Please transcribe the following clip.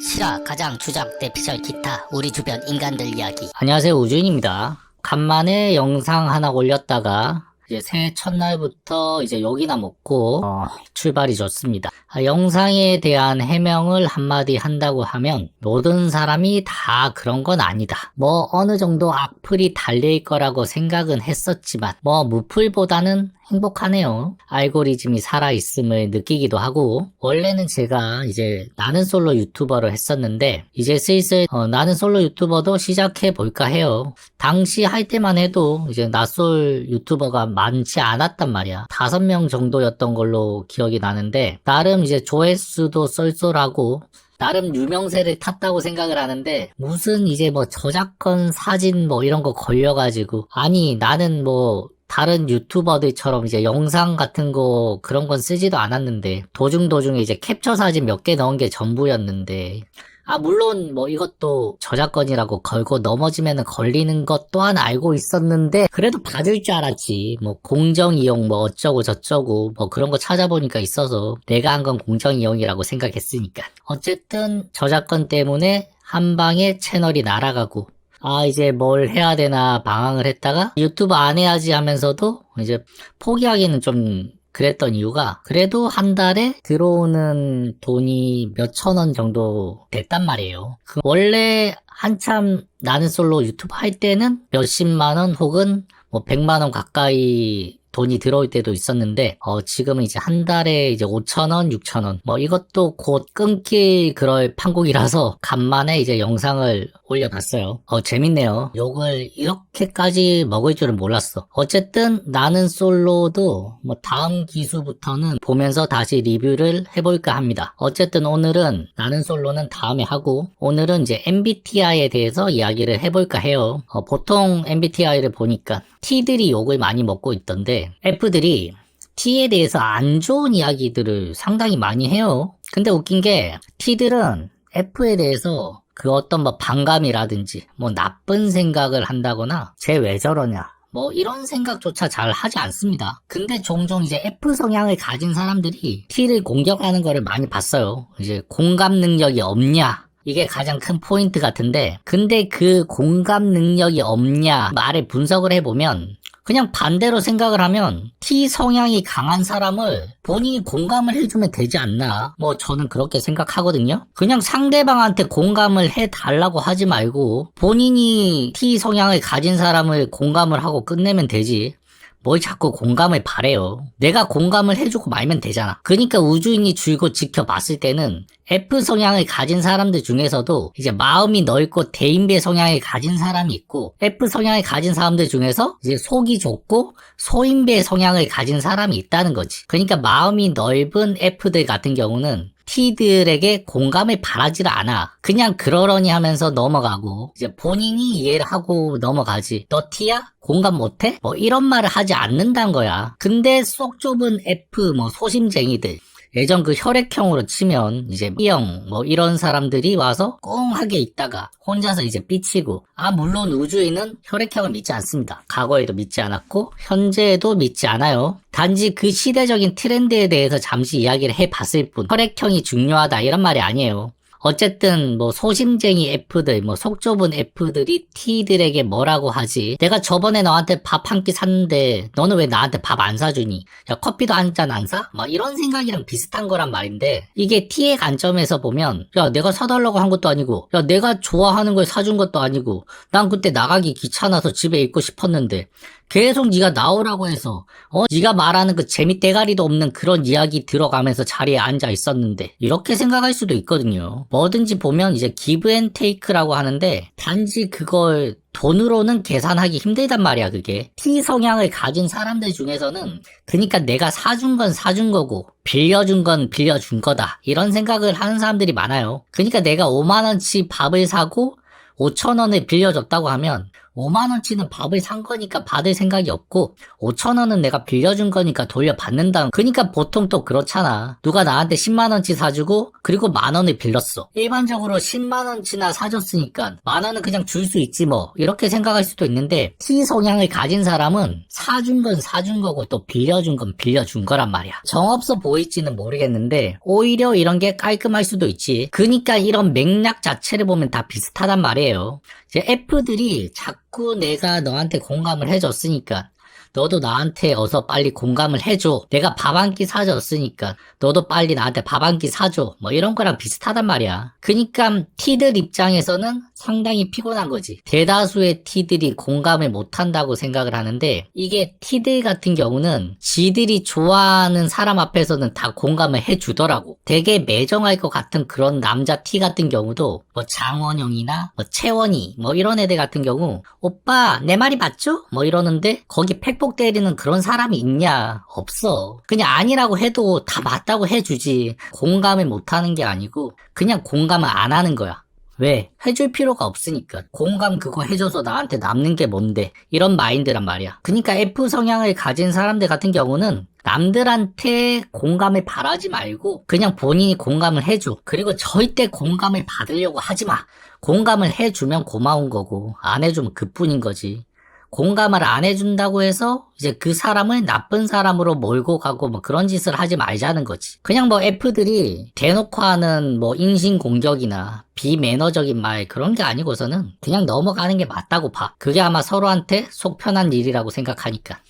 실화, 가장, 주작, 대피셜, 기타, 우리 주변 인간들 이야기. 안녕하세요 우주인입니다. 간만에 영상 하나 올렸다가 이제 새해 첫날부터 이제 욕이나 먹고 어, 출발이 좋습니다. 아, 영상에 대한 해명을 한마디 한다고 하면 모든 사람이 다 그런 건 아니다. 뭐 어느 정도 악플이 달릴 거라고 생각은 했었지만 뭐 무플보다는 행복하네요. 알고리즘이 살아있음을 느끼기도 하고, 원래는 제가 이제 나는 솔로 유튜버를 했었는데, 이제 슬슬 어, 나는 솔로 유튜버도 시작해 볼까 해요. 당시 할 때만 해도 이제 나솔 유튜버가 많지 않았단 말이야. 다섯 명 정도였던 걸로 기억이 나는데, 나름 이제 조회수도 쏠쏠하고, 나름 유명세를 탔다고 생각을 하는데 무슨 이제 뭐 저작권 사진 뭐 이런 거 걸려가지고 아니 나는 뭐 다른 유튜버들처럼 이제 영상 같은 거 그런 건 쓰지도 않았는데 도중 도중에 이제 캡처 사진 몇 개 넣은 게 전부였는데 아 물론 뭐 이것도 저작권이라고 걸고 넘어지면 걸리는 것 또한 알고 있었는데 그래도 받을 줄 알았지. 뭐 공정 이용 뭐 어쩌고 저쩌고 뭐 그런 거 찾아보니까 있어서 내가 한 건 공정 이용이라고 생각했으니까. 어쨌든 저작권 때문에 한 방에 채널이 날아가고 아, 이제 뭘 해야 되나 방황을 했다가 유튜브 안 해야지 하면서도 이제 포기하기는 좀 그랬던 이유가 그래도 한 달에 들어오는 돈이 몇 천 원 정도 됐단 말이에요. 그 원래 한참 나는 솔로 유튜브 할 때는 몇십만 원 혹은 뭐 백만 원 가까이 돈이 들어올 때도 있었는데 어 지금은 이제 한 달에 이제 5천 원, 6천 원. 뭐 이것도 곧 끊길 그럴 판국이라서 간만에 이제 영상을 올려봤어요. 어 재밌네요. 욕을 이렇게까지 먹을 줄은 몰랐어. 어쨌든 나는 솔로도 뭐 다음 기수부터는 보면서 다시 리뷰를 해볼까 합니다. 어쨌든 오늘은 나는 솔로는 다음에 하고 오늘은 이제 MBTI에 대해서 이야기를 해볼까 해요. 어, 보통 MBTI를 보니까 T들이 욕을 많이 먹고 있던데 F들이 T에 대해서 안 좋은 이야기들을 상당히 많이 해요. 근데 웃긴 게 T들은 F에 대해서 그 어떤 뭐 반감이라든지 뭐 나쁜 생각을 한다거나 쟤 왜 저러냐 뭐 이런 생각조차 잘 하지 않습니다. 근데 종종 이제 F 성향을 가진 사람들이 T를 공격하는 거를 많이 봤어요. 이제 공감 능력이 없냐 이게 가장 큰 포인트 같은데, 근데 그 공감 능력이 없냐 말을 분석을 해보면, 그냥 반대로 생각을 하면, T 성향이 강한 사람을 본인이 공감을 해주면 되지 않나. 뭐 저는 그렇게 생각하거든요. 그냥 상대방한테 공감을 해달라고 하지 말고, 본인이 T 성향을 가진 사람을 공감을 하고 끝내면 되지. 뭘 자꾸 공감을 바래요. 내가 공감을 해주고 말면 되잖아. 그러니까 우주인이 줄곧 지켜봤을 때는 F 성향을 가진 사람들 중에서도 이제 마음이 넓고 대인배 성향을 가진 사람이 있고 F 성향을 가진 사람들 중에서 이제 속이 좁고 소인배 성향을 가진 사람이 있다는 거지. 그러니까 마음이 넓은 F들 같은 경우는 T들에게 공감을 바라지를 않아. 그냥 그러려니 하면서 넘어가고, 이제 본인이 이해를 하고 넘어가지. 너 T야? 공감 못해? 뭐 이런 말을 하지 않는다는 거야. 근데 속 좁은 F, 뭐 소심쟁이들. 예전 그 혈액형으로 치면 이제 B형 뭐 이런 사람들이 와서 꽁하게 있다가 혼자서 이제 삐치고 아 물론 우주인은 혈액형을 믿지 않습니다. 과거에도 믿지 않았고 현재에도 믿지 않아요. 단지 그 시대적인 트렌드에 대해서 잠시 이야기를 해봤을 뿐 혈액형이 중요하다 이런 말이 아니에요. 어쨌든 뭐 소심쟁이 F들 뭐 속 좁은 F들이 T들에게 뭐라고 하지 내가 저번에 너한테 밥 한 끼 샀는데 너는 왜 나한테 밥 안 사주니 야 커피도 한 잔 안 사? 막 이런 생각이랑 비슷한 거란 말인데 이게 T의 관점에서 보면 야 내가 사달라고 한 것도 아니고 야 내가 좋아하는 걸 사준 것도 아니고 난 그때 나가기 귀찮아서 집에 있고 싶었는데 계속 네가 나오라고 해서 어 네가 말하는 그 재미대가리도 없는 그런 이야기 들어가면서 자리에 앉아 있었는데 이렇게 생각할 수도 있거든요. 뭐든지 보면 이제 기브 앤 테이크라고 하는데 단지 그걸 돈으로는 계산하기 힘들단 말이야 그게. T 성향을 가진 사람들 중에서는 그러니까 내가 사준 건 사준 거고 빌려준 건 빌려준 거다. 이런 생각을 하는 사람들이 많아요. 그러니까 내가 5만원치 밥을 사고 5천원을 빌려줬다고 하면 5만원치는 밥을 산 거니까 받을 생각이 없고, 5천원은 내가 빌려준 거니까 돌려받는다. 그니까 보통 또 그렇잖아. 누가 나한테 10만원치 사주고, 그리고 만원을 빌렸어. 일반적으로 10만원치나 사줬으니까, 만원은 그냥 줄 수 있지 뭐. 이렇게 생각할 수도 있는데, T 성향을 가진 사람은 사준 건 사준 거고, 또 빌려준 건 빌려준 거란 말이야. 정없어 보일지는 모르겠는데, 오히려 이런 게 깔끔할 수도 있지. 그니까 이런 맥락 자체를 보면 다 비슷하단 말이에요. 이제 F들이 자꾸 내가 너한테 공감을 해줬으니까 너도 나한테 어서 빨리 공감을 해줘. 내가 밥 한 끼 사줬으니까 너도 빨리 나한테 밥 한 끼 사줘. 뭐 이런 거랑 비슷하단 말이야. 그니까 T들 입장에서는 상당히 피곤한 거지. 대다수의 T들이 공감을 못한다고 생각을 하는데 이게 T들 같은 경우는 지들이 좋아하는 사람 앞에서는 다 공감을 해주더라고. 되게 매정할 것 같은 그런 남자 T 같은 경우도 뭐 장원영이나 뭐 채원이 뭐 이런 애들 같은 경우 오빠 내 말이 맞죠? 뭐 이러는데 거기 팩폭 때리는 그런 사람이 있냐? 없어. 그냥 아니라고 해도 다 맞다고 해주지. 공감을 못하는 게 아니고 그냥 공감을 안 하는 거야. 왜? 해줄 필요가 없으니까. 공감 그거 해줘서 나한테 남는 게 뭔데? 이런 마인드란 말이야. 그니까 F 성향을 가진 사람들 같은 경우는 남들한테 공감을 바라지 말고 그냥 본인이 공감을 해줘. 그리고 절대 공감을 받으려고 하지 마. 공감을 해주면 고마운 거고 안 해주면 그뿐인 거지. 공감을 안 해준다고 해서 이제 그 사람을 나쁜 사람으로 몰고 가고 뭐 그런 짓을 하지 말자는 거지. 그냥 뭐 F들이 대놓고 하는 뭐 인신공격이나 비매너적인 말 그런 게 아니고서는 그냥 넘어가는 게 맞다고 봐. 그게 아마 서로한테 속 편한 일이라고 생각하니까.